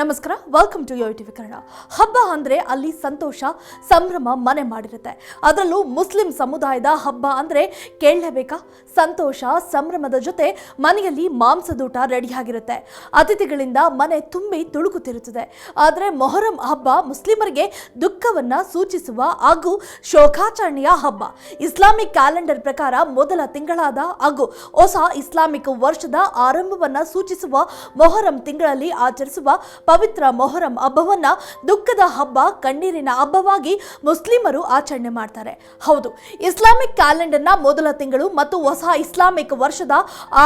ನಮಸ್ಕಾರ welcome to Yo TV Kannada. ಹಬ್ಬ ಅಂದ್ರೆ ಅಲ್ಲಿ ಸಂತೋಷ, ಸಂಭ್ರಮ ಮನೆ ಮಾಡಿರುತ್ತೆ. ಅದರಲ್ಲೂ ಮುಸ್ಲಿಂ ಸಮುದಾಯದ ಹಬ್ಬ ಅಂದ್ರೆ ಕೇಳಲೇಬೇಕಾ? ಸಂತೋಷ, ಸಂಭ್ರಮದ ಜೊತೆ ಮನೆಯಲ್ಲಿ ಮಾಂಸದೂಟ ರೆಡಿಯಾಗಿರುತ್ತೆ ಅತಿಥಿಗಳಿಂದ ಮನೆ ತುಂಬಿ ತುಳುಕುತ್ತಿರುತ್ತದೆ. ಆದರೆ ಮೊಹರಂ ಹಬ್ಬ ಮುಸ್ಲಿಮರಿಗೆ ದುಃಖವನ್ನ ಸೂಚಿಸುವ ಹಾಗೂ ಶೋಕಾಚರಣೆಯ ಹಬ್ಬ. ಇಸ್ಲಾಮಿಕ್ ಕ್ಯಾಲೆಂಡರ್ ಪ್ರಕಾರ ಮೊದಲ ತಿಂಗಳಾದ ಹಾಗೂ ಹೊಸ ಇಸ್ಲಾಮಿಕ್ ವರ್ಷದ ಆರಂಭವನ್ನ ಸೂಚಿಸುವ ಮೊಹರಂ ತಿಂಗಳಲ್ಲಿ ಆಚರಿಸುವ ಪವಿತ್ರ ಮೊಹರಂ ಹಬ್ಬವನ್ನು ದುಃಖದ ಹಬ್ಬ, ಕಣ್ಣೀರಿನ ಹಬ್ಬವಾಗಿ ಮುಸ್ಲಿಮರು ಆಚರಣೆ ಮಾಡ್ತಾರೆ. ಹೌದು, ಇಸ್ಲಾಮಿಕ್ ಕ್ಯಾಲೆಂಡರ್ನ ಮೊದಲ ತಿಂಗಳು ಮತ್ತು ಹೊಸ ಇಸ್ಲಾಮಿಕ್ ವರ್ಷದ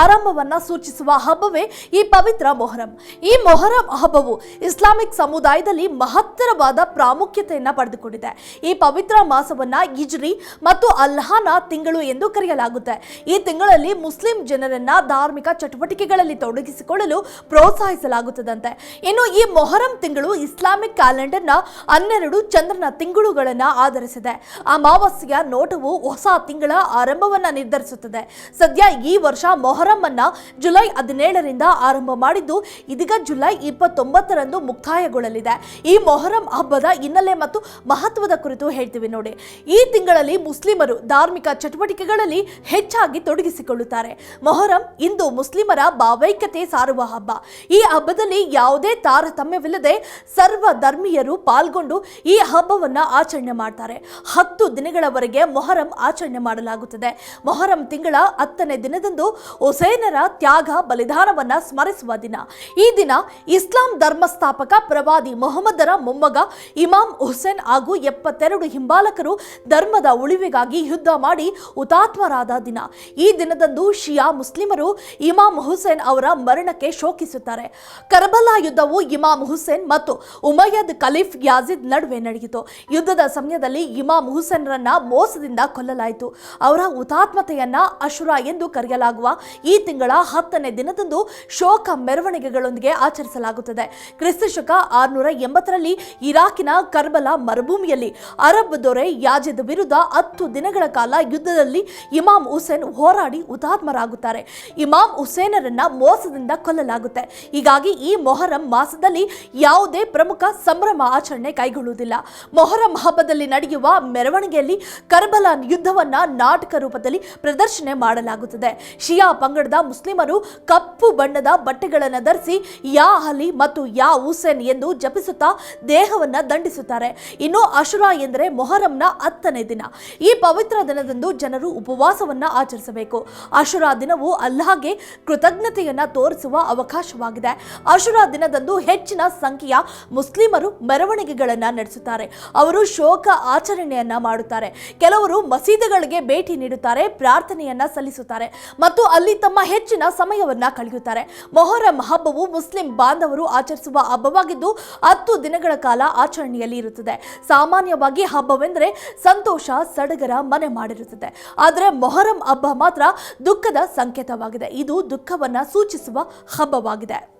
ಆರಂಭವನ್ನ ಸೂಚಿಸುವ ಹಬ್ಬವೇ ಈ ಪವಿತ್ರ ಮೊಹರಂ. ಈ ಮೊಹರಂ ಹಬ್ಬವು ಇಸ್ಲಾಮಿಕ್ ಸಮುದಾಯದಲ್ಲಿ ಮಹತ್ತರವಾದ ಪ್ರಾಮುಖ್ಯತೆಯನ್ನು ಪಡೆದುಕೊಂಡಿದೆ. ಈ ಪವಿತ್ರ ಮಾಸವನ್ನ ಇಜ್ರಿ ಮತ್ತು ಅಲ್ಹಾನ ತಿಂಗಳು ಎಂದು ಕರೆಯಲಾಗುತ್ತೆ. ಈ ತಿಂಗಳಲ್ಲಿ ಮುಸ್ಲಿಂ ಜನರನ್ನ ಧಾರ್ಮಿಕ ಚಟುವಟಿಕೆಗಳಲ್ಲಿ ತೊಡಗಿಸಿಕೊಳ್ಳಲು ಪ್ರೋತ್ಸಾಹಿಸಲಾಗುತ್ತದಂತೆ. ಇನ್ನು ಈ ಮೊಹರಂ ತಿಂಗಳು ಇಸ್ಲಾಮಿಕ್ ಕ್ಯಾಲೆಂಡರ್ನ ಹನ್ನೆರಡು ಚಂದ್ರನ ತಿಂಗಳುಗಳನ್ನು ಆಧರಿಸಿದೆ. ಅಮಾವಾಸ್ಯೆಯ ನೋಟವು ಹೊಸ ತಿಂಗಳ ಆರಂಭವನ್ನು ನಿರ್ಧರಿಸುತ್ತದೆ. ಸದ್ಯ ಈ ವರ್ಷ ಮೊಹರಂ ಅನ್ನ ಜುಲೈ ಹದಿನೇಳರಿಂದ ಆರಂಭ ಮಾಡಿದ್ದು ಇದೀಗ ಜುಲೈ ಇಪ್ಪತ್ತೊಂಬತ್ತರಂದು ಮುಕ್ತಾಯಗೊಳ್ಳಲಿದೆ. ಈ ಮೊಹರಂ ಹಬ್ಬದ ಹಿನ್ನೆಲೆ ಮತ್ತು ಮಹತ್ವದ ಕುರಿತು ಹೇಳ್ತೀವಿ ನೋಡಿ. ಈ ತಿಂಗಳಲ್ಲಿ ಮುಸ್ಲಿಮರು ಧಾರ್ಮಿಕ ಚಟುವಟಿಕೆಗಳಲ್ಲಿ ಹೆಚ್ಚಾಗಿ ತೊಡಗಿಸಿಕೊಳ್ಳುತ್ತಾರೆ. ಮೊಹರಂ ಇಂದು ಮುಸ್ಲಿಮರ ಭಾವೈಕ್ಯತೆ ಸಾರುವ ಹಬ್ಬ. ಈ ಹಬ್ಬದಲ್ಲಿ ಯಾವುದೇ ತಾರತಮ್ಯವಿಲ್ಲದೆ ಸರ್ವ ಧರ್ಮೀಯರು ಪಾಲ್ಗೊಂಡು ಈ ಹಬ್ಬವನ್ನ ಆಚರಣೆ ಮಾಡ್ತಾರೆ. ಹತ್ತು ದಿನಗಳವರೆಗೆ ಮೊಹರಂ ಆಚರಣೆ ಮಾಡಲಾಗುತ್ತದೆ. ಮೊಹರಂ ತಿಂಗಳ ಹತ್ತನೇ ದಿನದಂದು ಹುಸೇನರ ತ್ಯಾಗ ಬಲಿದಾನವನ್ನು ಸ್ಮರಿಸುವ ದಿನ. ಈ ದಿನ ಇಸ್ಲಾಂ ಧರ್ಮ ಸ್ಥಾಪಕ ಪ್ರವಾದಿ ಮೊಹಮ್ಮದರ ಮೊಮ್ಮಗ ಇಮಾಮ್ ಹುಸೇನ್ ಹಾಗೂ ಎಪ್ಪತ್ತೆರಡು ಹಿಂಬಾಲಕರು ಧರ್ಮದ ಉಳಿವಿಗಾಗಿ ಯುದ್ಧ ಮಾಡಿ ಹುತಾತ್ಮರಾದ ದಿನ. ಈ ದಿನದಂದು ಶಿಯಾ ಮುಸ್ಲಿಮರು ಇಮಾಮ್ ಹುಸೇನ್ ಅವರ ಮರಣಕ್ಕೆ ಶೋಕಿಸುತ್ತಾರೆ. ಕರಬಲಾ ಯುದ್ಧವು ಇಮಾಮ್ ಹುಸೇನ್ ಮತ್ತು ಉಮಯ್ಯದ್ ಖಲೀಫ್ ಯಾಜಿದ್ ನಡುವೆ ನಡೆಯಿತು. ಯುದ್ಧದ ಸಮಯದಲ್ಲಿ ಇಮಾಮ್ ಹುಸೇನ್ರನ್ನ ಮೋಸದಿಂದ ಕೊಲ್ಲಲಾಯಿತು. ಅವರ ಹುತಾತ್ಮತೆಯನ್ನ ಅಶುರ ಎಂದು ಕರೆಯಲಾಗುವ ಈ ತಿಂಗಳ ಹತ್ತನೇ ದಿನದಂದು ಶೋಕ ಮೆರವಣಿಗೆಗಳೊಂದಿಗೆ ಆಚರಿಸಲಾಗುತ್ತದೆ. ಕ್ರಿಸ್ತ ಶಕ ಆರುನೂರ ಎಂಬತ್ತರಲ್ಲಿ ಇರಾಕಿನ ಕರ್ಬಲ ಮರುಭೂಮಿಯಲ್ಲಿ ಅರಬ್ ದೊರೆ ಯಾಜಿದ್ ವಿರುದ್ಧ ಹತ್ತು ದಿನಗಳ ಕಾಲ ಯುದ್ಧದಲ್ಲಿ ಇಮಾಮ್ ಹುಸೇನ್ ಹೋರಾಡಿ ಹುತಾತ್ಮರಾಗುತ್ತಾರೆ. ಇಮಾಮ್ ಹುಸೇನರನ್ನ ಮೋಸದಿಂದ ಕೊಲ್ಲಲಾಗುತ್ತೆ. ಹೀಗಾಗಿ ಈ ಮೊಹರಂ ಮಾಸದಲ್ಲಿ ಯಾವುದೇ ಪ್ರಮುಖ ಸಂಭ್ರಮ ಆಚರಣೆ ಕೈಗೊಳ್ಳುವುದಿಲ್ಲ. ಮೊಹರಂ ಹಬ್ಬದಲ್ಲಿ ನಡೆಯುವ ಮೆರವಣಿಗೆಯಲ್ಲಿ ಕರ್ಬಲಾ ಯುದ್ಧವನ್ನ ನಾಟಕ ರೂಪದಲ್ಲಿ ಪ್ರದರ್ಶನೆ ಮಾಡಲಾಗುತ್ತದೆ. ಶಿಯಾ ಪಂಗಡದ ಮುಸ್ಲಿಮರು ಕಪ್ಪು ಬಣ್ಣದ ಬಟ್ಟೆಗಳನ್ನು ಧರಿಸಿ ಯಾ ಅಲಿ ಮತ್ತು ಯಾ ಹುಸೇನ್ ಎಂದು ಜಪಿಸುತ್ತಾ ದೇಹವನ್ನ ದಂಡಿಸುತ್ತಾರೆ. ಇನ್ನು ಅಶುರಾ ಎಂದರೆ ಮೊಹರಂನ ಹತ್ತನೇ ದಿನ. ಈ ಪವಿತ್ರ ದಿನದಂದು ಜನರು ಉಪವಾಸವನ್ನ ಆಚರಿಸಬೇಕು. ಅಶುರಾ ದಿನವು ಅಲ್ಲಾಹ್ಗೆ ಕೃತಜ್ಞತೆಯನ್ನ ತೋರಿಸುವ ಅವಕಾಶವಾಗಿದೆ. ಅಶುರಾ ದಿನದಂದು ಹೆಚ್ಚಿನ ಸಂಖ್ಯೆಯ ಮುಸ್ಲಿಮರು ಮೆರವಣಿಗೆಗಳನ್ನು ನಡೆಸುತ್ತಾರೆ. ಅವರು ಶೋಕ ಆಚರಣೆಯನ್ನ ಮಾಡುತ್ತಾರೆ. ಕೆಲವರು ಮಸೀದಿಗಳಿಗೆ ಭೇಟಿ ನೀಡುತ್ತಾರೆ, ಪ್ರಾರ್ಥನೆಯನ್ನ ಸಲ್ಲಿಸುತ್ತಾರೆ ಮತ್ತು ಅಲ್ಲಿ ತಮ್ಮ ಹೆಚ್ಚಿನ ಸಮಯವನ್ನ ಕಳೆಯುತ್ತಾರೆ. ಮೊಹರಂ ಹಬ್ಬವು ಮುಸ್ಲಿಂ ಬಾಂಧವರು ಆಚರಿಸುವ ಹಬ್ಬವಾಗಿದ್ದು, ಹತ್ತು ದಿನಗಳ ಕಾಲ ಆಚರಣೆಯಲ್ಲಿ ಇರುತ್ತದೆ. ಸಾಮಾನ್ಯವಾಗಿ ಹಬ್ಬವೆಂದರೆ ಸಂತೋಷ, ಸಡಗರ, ಮನೆ ಮಾಡಿರುತ್ತದೆ. ಆದರೆ ಮೊಹರಂ ಹಬ್ಬ ಮಾತ್ರ ದುಃಖದ ಸಂಕೇತವಾಗಿದೆ. ಇದು ದುಃಖವನ್ನ ಸೂಚಿಸುವ ಹಬ್ಬವಾಗಿದೆ.